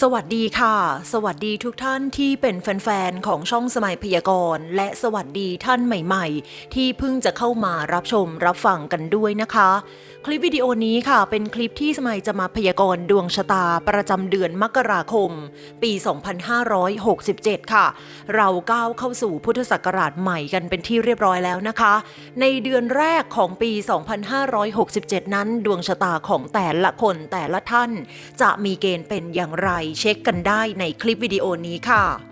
สวัสดีค่ะ สวัสดีทุกท่านที่เป็นแฟนๆ ของช่องสมัยพยากรณ์และสวัสดีท่านใหม่ๆ ที่เพิ่งจะเข้ามารับชมรับฟังกันด้วยนะคะ คลิปวิดีโอนี้ค่ะ เป็นคลิปที่สมัยจะมาพยากรณ์ดวงชะตาประจำเดือนมกราคม ปี 2567 ค่ะ เราก้าวเข้าสู่พุทธศักราชใหม่กันเป็นที่เรียบร้อยแล้วนะคะ ในเดือนแรกของปี 2567 นั้น ดวงชะตาของแต่ละคนแต่ละท่าน จะมีเกณฑ์เป็นอย่างไรเช็คกันได้ในคลิปวิดีโอนี้ค่ะ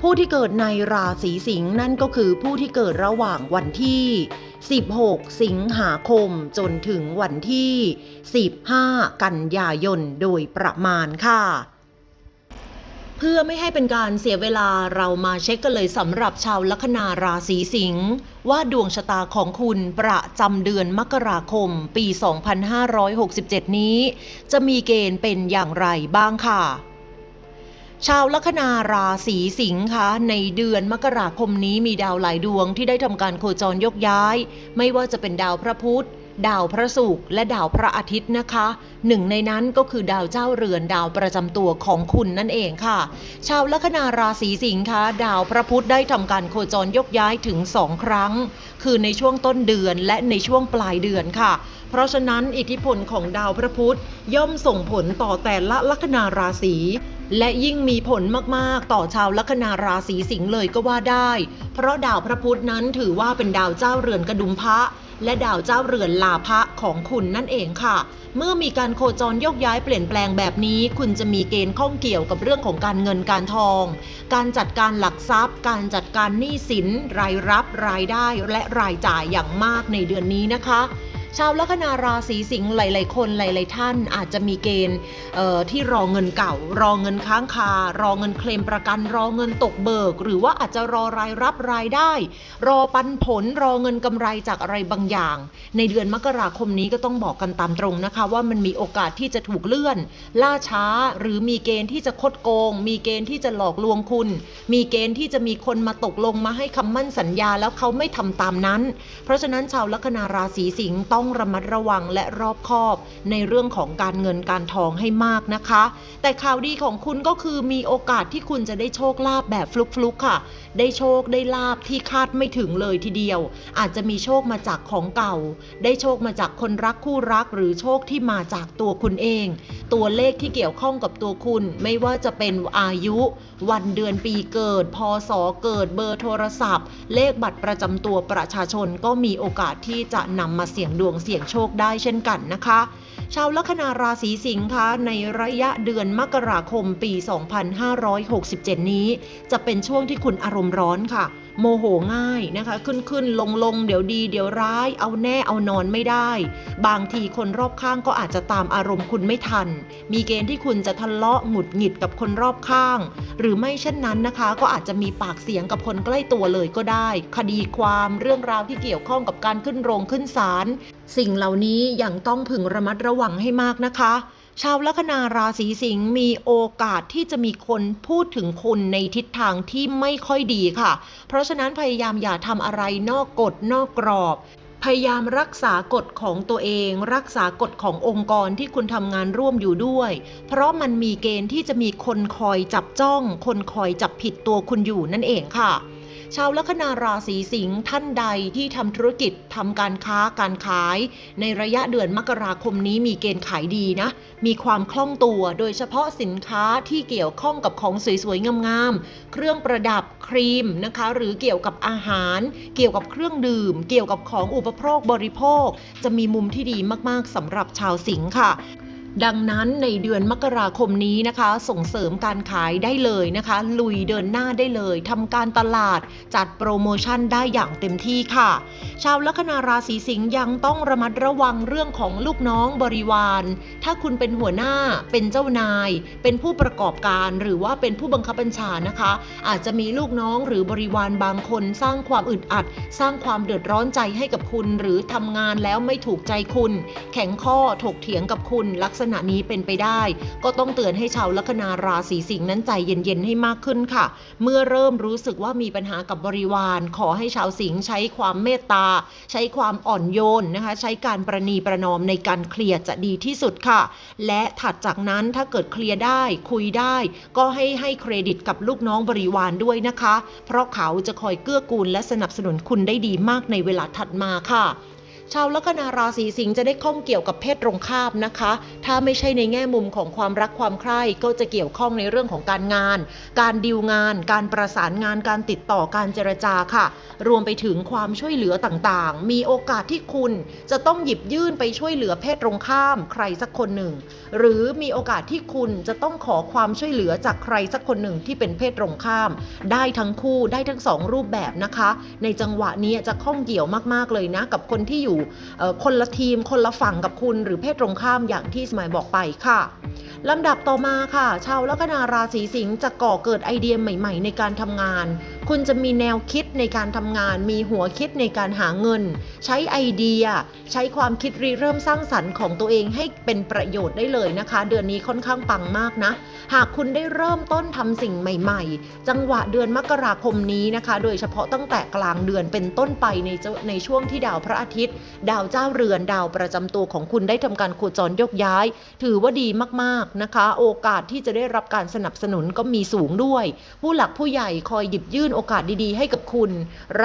ผู้ที่เกิดในราศีสิงห์นั่นก็คือผู้ที่เกิดระหว่างวันที่ 16 สิงหาคมจนถึงวันที่ 15 กันยายนโดยประมาณค่ะเพื่อไม่ให้เป็นการเสียเวลาเรามาเช็คกันเลยสำหรับชาวลัคนาราศีสิงห์ว่าดวงชะตาของคุณประจำเดือนมกราคม ปี 2567 นี้ จะมีเกณฑ์เป็นอย่างไรบ้างค่ะ ชาวลัคนาราศีสิงห์คะในเดือนมกราคมนี้มีดาวหลายดวงที่ได้ทำการโคจรยกย้าย ไม่ว่าจะเป็นดาวพระพุธดาวพระศุกร์และดาวพระอาทิตย์นะคะ หนึ่งในนั้นก็คือดาวเจ้าเรือนดาวประจำตัวของคุณนั่นเองค่ะ ชาวลัคนาราศีสิงห์คะดาวพระพุธได้ทำการโคจรยกย้ายถึงสองครั้ง คือในช่วงต้นเดือนและในช่วงปลายเดือนค่ะ เพราะฉะนั้นอิทธิพลของดาวพระพุธย่อมส่งผลต่อแต่ละลัคนาราศี และยิ่งมีผลมาก ๆ ต่อชาวลัคนาราศีสิงห์เลยก็ว่าได้ เพราะดาวพระพุธนั้นถือว่าเป็นดาวเจ้าเรือนกระดุมพระและดาวเจ้าเรือนลาภะของคุณนั่นเองค่ะ เมื่อมีการโคจรโยกย้ายเปลี่ยนแปลงแบบนี้ คุณจะมีเกณฑ์ข้องเกี่ยวกับเรื่องของการเงินการทอง การจัดการหลักทรัพย์ การจัดการหนี้สิน รายรับรายได้และรายจ่ายอย่างมากในเดือนนี้นะคะ ชาวลัคนาราศีสิงห์หลาย ๆ คนหลาย ๆ ท่านอาจจะมีเกณฑ์ที่รอเงินเก่า รอเงินค้างคา รอเงินเคลมประกัน รอเงินตกเบิก หรือว่าอาจจะรอรายรับรายได้ รอปันผลรอเงินกำไรจากอะไรบางอย่าง ในเดือนมกราคมนี้ก็ต้องบอกกันตามตรงนะคะ ว่ามันมีโอกาสที่จะถูกเลื่อน ล่าช้าหรือมีเกณฑ์ที่จะคดโกง มีเกณฑ์ที่จะหลอกลวงคุณ มีเกณฑ์ที่จะมีคนมาตกลงมาให้คำมั่นสัญญาแล้วเขาไม่ทำตามนั้น เพราะฉะนั้นชาวลัคนาราศีสิงห์ต้ององระมัดระวังและรอบคอบ ในเรื่องของการเงินการทองให้มากนะคะ แต่ข่าวดีของคุณก็คือมีโอกาสที่คุณจะได้โชคลาภแบบฟลุกๆค่ะ ได้โชคได้ลาบที่คาดไม่ถึงเลยทีเดียว อาจจะมีโชคมาจากของเก่า ได้โชคมาจากคนรักคู่รัก หรือโชคที่มาจากตัวคุณเอง ตัวเลขที่เกี่ยวข้องกับตัวคุณ ไม่ว่าจะเป็นอายุ วันเดือนปีเกิด พศเกิดเบอร์โทรศัพท์ เลขบัตรประจำตัวประชาชนก็มีโอกาสที่จะนำมาเสี่ยงดวงงเสี่ยงโชคได้เช่นกันนะคะ ชาวลัคนาราศีสิงค์คะในระยะเดือนมกราคมปี 2567 นี้ จะเป็นช่วงที่คุณอารมณ์ร้อนค่ะ โมโหง่ายนะคะ ขึ้นขึ้นลงลงเดี๋ยวดีเดี๋ยวร้าย เอาแน่เอานอนไม่ได้ บางทีคนรอบข้างก็อาจจะตามอารมณ์คุณไม่ทัน มีเกณฑ์ที่คุณจะทะเลาะหงุดหงิดกับคนรอบข้าง หรือไม่เช่นนั้นนะคะ ก็อาจจะมีปากเสียงกับคนใกล้ตัวเลยก็ได้ คดีความเรื่องราวที่เกี่ยวข้องกับการขึ้นโรงขึ้นศาลสิ่งเหล่านี้ยังต้องพึงระมัดระวังให้มากนะคะ ชาวลัคนาราศีสิงห์มีโอกาสที่จะมีคนพูดถึงคุณในทิศทางที่ไม่ค่อยดีค่ะ เพราะฉะนั้นพยายามอย่าทำอะไรนอกกฎนอกกรอบพยายามรักษากฎของตัวเอง รักษากฎขององค์กรที่คุณทำงานร่วมอยู่ด้วย เพราะมันมีเกณฑ์ที่จะมีคนคอยจับจ้อง คนคอยจับผิดตัวคุณอยู่นั่นเองค่ะ ชาวลัคนาราศีสิงห์ท่านใดที่ทำธุรกิจทำการค้าการขาย ในระยะเดือนมกราคมนี้มีเกณฑ์ขายดีนะ มีความคล่องตัวโดยเฉพาะสินค้าที่เกี่ยวข้องกับของสวยๆงามๆเครื่องประดับครีมนะคะ หรือเกี่ยวกับอาหาร เกี่ยวกับเครื่องดื่ม เกี่ยวกับของอุปโภคบริโภค จะมีมุมที่ดีมากๆสำหรับชาวสิงห์ค่ะ ดังนั้นในเดือนมกราคมนี้นะคะ ส่งเสริมการขายได้เลยนะคะ ลุยเดินหน้าได้เลยทำการตลาดจัดโปรโมชั่นได้อย่างเต็มที่ค่ะ ชาวลัคนาราศีสิงห์ยังต้องระมัดระวังเรื่องของลูกน้องบริวาร ถ้าคุณเป็นหัวหน้าเป็นเจ้านาย เป็นผู้ประกอบการหรือว่าเป็นผู้บังคับบัญชานะคะ อาจจะมีลูกน้องหรือบริวารบางคนสร้างความอึดอัด สร้างความเดือดร้อนใจให้กับคุณ หรือทำงานแล้วไม่ถูกใจคุณ แข็งข้อถกเถียงกับคุณลักษณะนี้เป็นไปได้ ก็ต้องเตือนให้ชาวลัคนาราศีสิงห์นั้นใจเย็นๆให้มากขึ้นค่ะ เมื่อเริ่มรู้สึกว่ามีปัญหากับบริวาร ขอให้ชาวสิงห์ใช้ความเมตตา ใช้ความอ่อนโยนนะคะ ใช้การประนีประนอมในการเคลียร์จะดีที่สุดค่ะ และถัดจากนั้นถ้าเกิดเคลียร์ได้คุยได้ ก็ให้ให้เครดิตกับลูกน้องบริวารด้วยนะคะ เพราะเขาจะคอยเกื้อกูลและสนับสนุนคุณได้ดีมากในเวลาถัดมาค่ะ ชาวลัคนาราศีสิงห์จะได้ข้องเกี่ยวกับเพศตรงข้ามนะคะ ถ้าไม่ใช่ในแง่มุมของความรักความใคร่ก็จะเกี่ยวข้องในเรื่องของการงาน การดีลงาน การประสานงานการติดต่อการเจรจาค่ะ รวมไปถึงความช่วยเหลือต่างๆ มีโอกาสที่คุณจะต้องหยิบยื่นไปช่วยเหลือเพศตรงข้ามใครสักคนหนึ่ง หรือมีโอกาสที่คุณจะต้องขอความช่วยเหลือจากใครสักคนหนึ่งที่เป็นเพศตรงข้าม ได้ทั้งคู่ได้ทั้งสองรูปแบบนะคะ ในจังหวะนี้จะข้องเกี่ยวมากๆเลยนะกับคนที่อยู่อ่คนละทีม คนละฝั่งกับคุณหรือเพศตรงข้ามอย่างที่สมัยบอกไปค่ะลำดับต่อมาค่ะ ชาวลัคนาราศีสิงห์จะก่อเกิดไอเดียใหม่ ๆ ในการทำงาน คุณจะมีแนวคิดในการทำงาน มีหัวคิดในการหาเงิน ใช้ไอเดีย ใช้ความคิดริเริ่มสร้างสรรค์ของตัวเองให้เป็นประโยชน์ได้เลยนะคะ เดือนนี้ค่อนข้างปังมากนะ หากคุณได้เริ่มต้นทำสิ่งใหม่ ๆ จังหวะเดือนมกราคมนี้นะคะ โดยเฉพาะตั้งแต่กลางเดือนเป็นต้นไปในในช่วงที่ดาวพระอาทิตย์ ดาวเจ้าเรือนดาวประจำตัวของคุณได้ทำการโคจรยกย้าย ถือว่าดีมากๆนะคะ โอกาสที่จะได้รับการสนับสนุนก็มีสูงด้วย ผู้หลักผู้ใหญ่คอยหยิบยื่นโอกาสดีๆ ให้กับคุณ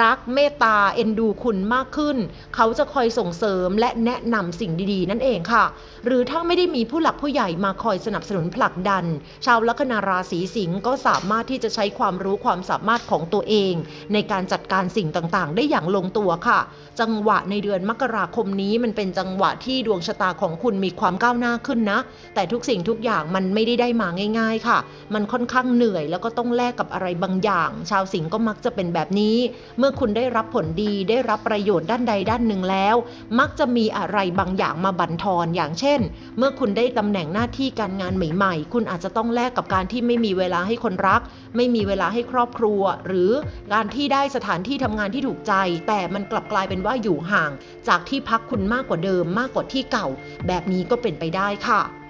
รักเมตตาเอ็นดูคุณมากขึ้น เขาจะคอยส่งเสริมและแนะนำสิ่งดีๆ นั่นเองค่ะ หรือถ้าไม่ได้มีผู้หลักผู้ใหญ่มาคอยสนับสนุนผลักดัน ชาวลัคนาราศีสิงห์ก็สามารถที่จะใช้ความรู้ความสามารถของตัวเอง ในการจัดการสิ่งต่างๆ ได้อย่างลงตัวค่ะ จังหวะในเดือนมกราคมนี้มันเป็นจังหวะที่ดวงชะตาของคุณมีความก้าวหน้าขึ้นนะ แต่ทุกสิ่งทุกอย่างมันไม่ได้ได้มาง่าย ๆ ค่ะ มันค่อนข้างเหนื่อยแล้วก็ต้องแลกกับอะไรบางอย่าง ชาวสิงห์ก็มักจะเป็นแบบนี้ เมื่อคุณได้รับผลดีได้รับประโยชน์ด้านใดด้านหนึ่งแล้ว มักจะมีอะไรบางอย่างมาบั่นทอนอย่างเช่น เมื่อคุณได้ตำแหน่งหน้าที่การงานใหม่ ๆ คุณอาจจะต้องแลกกับการที่ไม่มีเวลาให้คนรัก ไม่มีเวลาให้ครอบครัว หรือการที่ได้สถานที่ทำงานที่ถูกใจ แต่มันกลับกลายเป็นว่าอยู่ห่าง จากที่พักคุณมากกว่าเดิมมากกว่าที่เก่า แบบนี้ก็เป็นไปได้ค่ะ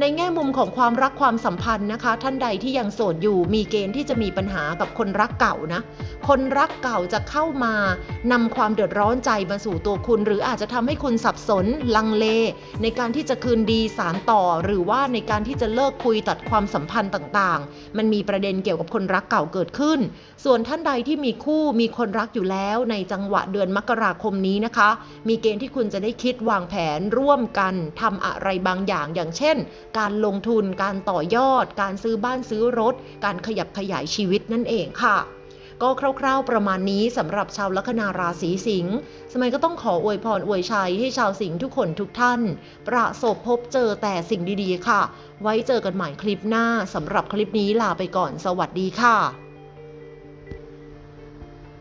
ในแง่มุมของความรักความสัมพันธ์นะคะ ท่านใดที่ยังโสดอยู่มีเกณฑ์ที่จะมีปัญหากับคนรักเก่านะ คนรักเก่าจะเข้ามานำความเดือดร้อนใจมาสู่ตัวคุณ หรืออาจจะทำให้คุณสับสน ลังเล ในการที่จะคืนดีสารต่อ หรือว่าในการที่จะเลิกคุยตัดความสัมพันธ์ต่างๆ มันมีประเด็นเกี่ยวกับคนรักเก่าเกิดขึ้น ส่วนท่านใดที่มีคู่มีคนรักอยู่แล้ว ในจังหวะเดือนมกราคมนี้นะคะ มีเกณฑ์ที่คุณจะได้คิดวางแผนร่วมกันทำอะไรบางอย่างอย่างเช่นการลงทุน การต่อยอด การซื้อบ้านซื้อรถ การขยับขยายชีวิตนั่นเองค่ะ ก็คร่าวๆประมาณนี้สำหรับชาวลัคนาราศีสิงห์สมัยก็ต้องขออวยพรอวยชัยให้ชาวสิงห์ทุกคนทุกท่าน ประสบพบเจอแต่สิ่งดีๆค่ะ ไว้เจอกันใหม่คลิปหน้าสำหรับคลิปนี้ลาไปก่อนสวัสดีค่ะ